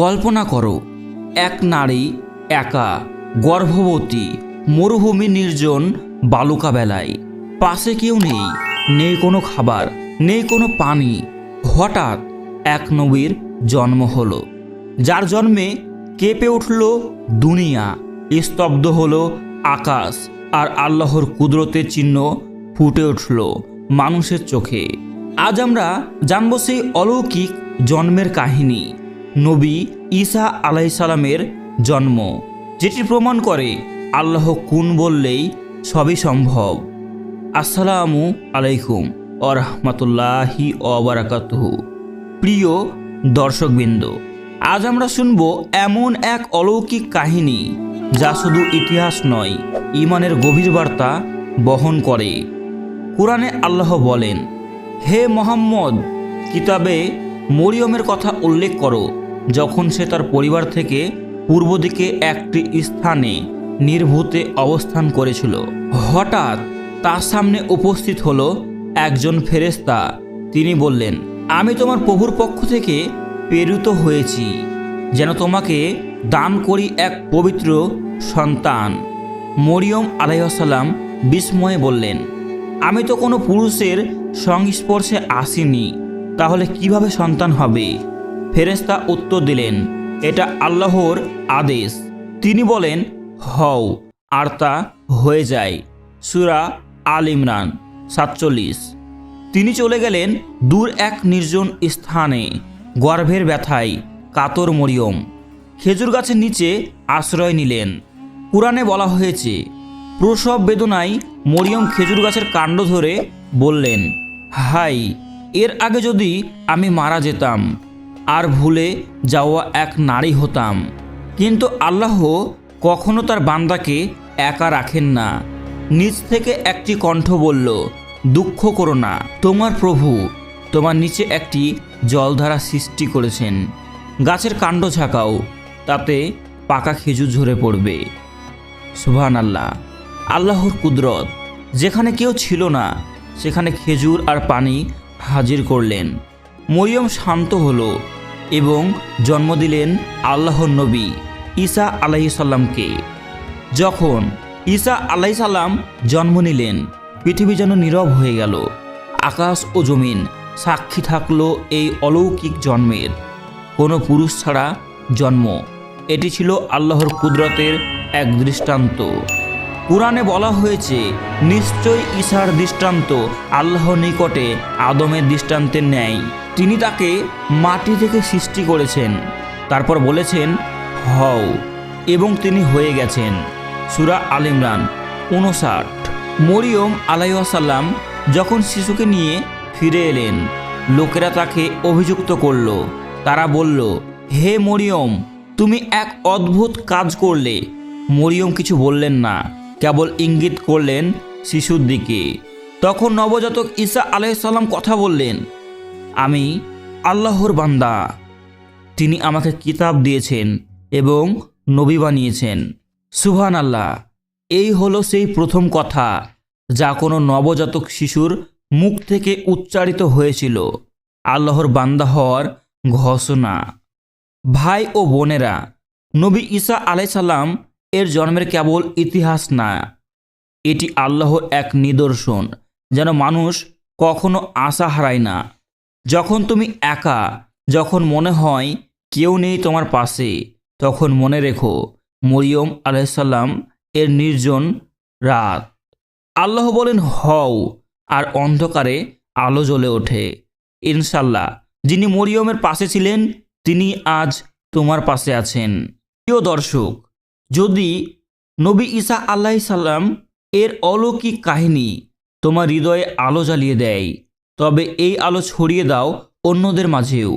কল্পনা করো, এক নারী একা, গর্ভবতী, মরুভূমি নির্জন বালুকা বেলায় পাশে কেউ নেই নেই কোনো খাবার, নেই কোনো পানি। হঠাৎ এক নবীর জন্ম হলো। যার জন্মে কেঁপে উঠল দুনিয়া, স্তব্ধ হলো আকাশ আর আল্লাহর কুদরতের চিহ্ন ফুটে উঠল মানুষের চোখে। আজ আমরা জানব সেই অলৌকিক জন্মের কাহিনী। নবী ঈসা আলাইসালামের জন্ম, যেটি প্রমাণ করে আল্লাহ কুন বললেই সবই সম্ভব। আসসালামু আলাইকুম ও রহমতুল্লাহি অবরাকাতুহু প্রিয় দর্শকবৃন্দ, আজ আমরা শুনব এমন এক অলৌকিক কাহিনী যা শুধু ইতিহাস নয় ইমানের গভীর বার্তা বহন করে। কোরআনে আল্লাহ বলেন, হে মোহাম্মদ, কিতাবে মরিয়মের কথা উল্লেখ করো। যখন সে তার পরিবার থেকে পূর্ব দিকে একটি স্থানে নির্ভূতে অবস্থান করেছিল। হঠাৎ তার সামনে উপস্থিত হলো একজন ফেরেস্তা তিনি বললেন, আমি তোমার প্রভুর পক্ষ থেকে প্রেরিত হয়েছি, যেন তোমাকে দান করি এক পবিত্র সন্তান। মরিয়ম আলাইসাল্লাম বিস্ময়ে বললেন, আমি তো কোনো পুরুষের সংস্পর্শে আসিনি, তাহলে কীভাবে সন্তান হবে? ফেরেস্তা উত্তর দিলেন, এটা আল্লাহর আদেশ। তিনি বলেন, হও, আর তা হয়ে যায়। সুরা আল ইমরান, সাতচল্লিশ। তিনি চলে গেলেন দূর এক নির্জন স্থানে, গর্ভের ব্যথায় কাতর মরিয়ম। খেজুর গাছের নিচে আশ্রয় নিলেন। পুরাণে বলা হয়েছে, প্রসব বেদনায় মরিয়ম খেজুর গাছের কাণ্ড ধরে বললেন, হাই, এর আগে যদি আমি মারা যেতাম আর ভুলে যাওয়া এক নারী হতাম। কিন্তু আল্লাহ কখনো তার বান্দাকে একা রাখেন না। নিচ থেকে একটি কণ্ঠ বলল, দুঃখ করো না, তোমার প্রভু তোমার নিচে একটি জলধারা সৃষ্টি করেছেন। গাছের কাণ্ড ঝাঁকাও তাতে পাকা খেজুর ঝরে পড়বে। সুবহান আল্লাহ আল্লাহর কুদরত, যেখানে কেউ ছিল না, সেখানে খেজুর আর পানি হাজির করলেন। মরিয়ম শান্ত হলো এবং জন্ম দিলেন আল্লাহর নবী ঈসা আলাইসাল্লামকে যখন ঈসা আলাইসাল্লাম জন্ম নিলেন, পৃথিবী যেন নীরব হয়ে গেল। আকাশ ও জমিন সাক্ষী থাকল এই অলৌকিক জন্মের। কোনো পুরুষ ছাড়া জন্ম। এটি ছিল আল্লাহর কুদরতের এক দৃষ্টান্ত। কোরআনে বলা হয়েছে নিশ্চয় ঈশার দৃষ্টান্ত আল্লাহর নিকটে আদমের দৃষ্টান্তের ন্যায়। তিনি তাকে মাটি থেকে সৃষ্টি করেছেন। তারপর বলেছেন, হও। এবং তিনি হয়ে গেছেন। সুরা আল ইমরান উনষাট মরিয়ম আলাইসাল্লাম যখন শিশুকে নিয়ে ফিরে এলেন, লোকেরা তাকে অভিযুক্ত করল। তারা বলল, হে মরিয়ম, তুমি এক অদ্ভুত কাজ করলে। মরিয়ম কিছু বললেন না, কেবল ইঙ্গিত করলেন শিশুর দিকে। তখন নবজাতক ঈসা আলাইসাল্লাম কথা বললেন আমি আল্লাহর বান্দা। তিনি আমাকে কিতাব দিয়েছেন এবং নবী বানিয়েছেন। সুহান আল্লাহ এই হলো সেই প্রথম কথা যা কোনো নবজাতক শিশুর মুখ থেকে উচ্চারিত হয়েছিল। আল্লাহর বান্দা হওয়ার ঘোষণা। ভাই ও বোনেরা, নবী ঈসা আলাইসাল্লাম এর জন্মের কেবল ইতিহাস না। এটি আল্লাহর এক নিদর্শন, যেন মানুষ কখনো আশা হারায় না। যখন তুমি একা, যখন মনে হয় কেউ নেই তোমার পাশে, তখন মনে রেখো মরিয়ম আলাইসাল্লাম এর নির্জন রাত। আল্লাহ বলেন, হও। আর অন্ধকারে আলো জ্বলে ওঠে। ইনশাল্লাহ যিনি মরিয়মের পাশে ছিলেন, তিনি আজ তোমার পাশে আছেন। প্রিয় দর্শক, যদি নবী ঈসা আল্লাহ সাল্লাম এর অলৌকিক কাহিনী তোমার হৃদয়ে আলো জ্বালিয়ে দেয় তবে এই আলো ছড়িয়ে দাও অন্যদের মাঝেও।